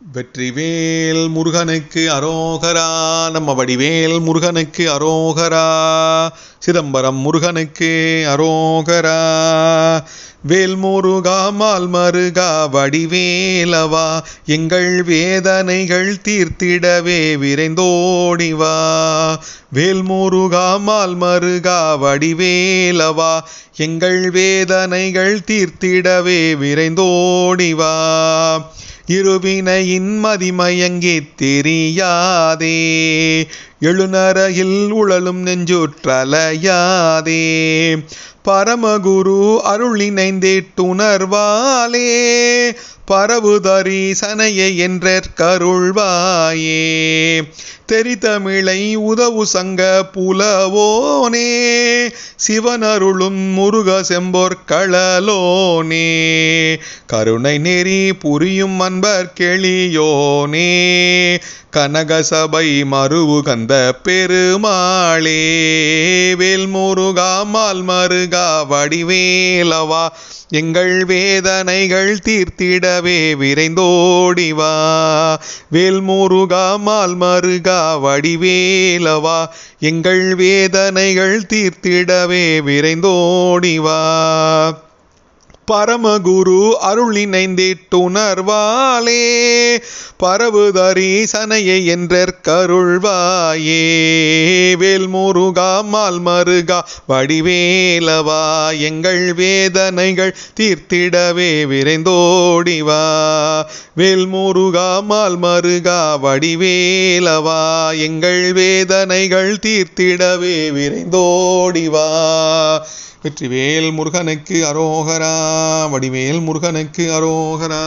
வெற்றிவேல் முருகனுக்கு அரோகரா நம்ம வடிவேல் முருகனுக்கு அரோகரா சிதம்பரம் முருகனுக்கு அரோகரா. வேல் முருகா மால் மருகா வடிவேலவா எங்கள் வேதனைகள் தீர்த்திடவே விரைந்தோடிவா. வேல் முருகா மால் மருகா வடிவேலவா எங்கள் வேதனைகள் தீர்த்திடவே விரைந்தோடிவா. இருவினையின் மதிமயங்கித் தெரியாதே. எழுநரையில் உழலும் நெஞ்சுற்றலையாதே. பரமகுரு அருளினைந்தேட்டுணர்வாலே பரவுதரி சனையை என்றற்கருள்வாயே தெரிதமிழை உதவு சங்க புலவோனே சிவனருளும் முருக செம்பொற்களலோனே கருணை நெறி புரியும் அன்பர் கெளியோனே கனகசபை மருவு கந்த பெருமாளே வேல் முருகா மருகா வடிவேலவா எங்கள் வேதனைகள் தீர்த்திடவே விரைந்தோடிவா வேல் முருகா மருகா வடிவேலவா எங்கள் வேதனைகள் தீர்த்திடவே விரைந்தோடிவா பரமகுரு அருளினைந்திட்டுணர்வாலே பரவுதரி சனையை என்றற்கருள்வாயே. வேல் முருகா மால் மருகா வடிவேலவா எங்கள் வேதனைகள் தீர்த்திடவே விரைந்தோடிவா. வேல் முருகா மால் மருகா வடிவேலவா எங்கள் வேதனைகள் தீர்த்திடவே விரைந்தோடிவா. வெற்றிவேல் முருகனுக்கு அரோகரா வடிவேல் முருகனுக்கு அரோகரா.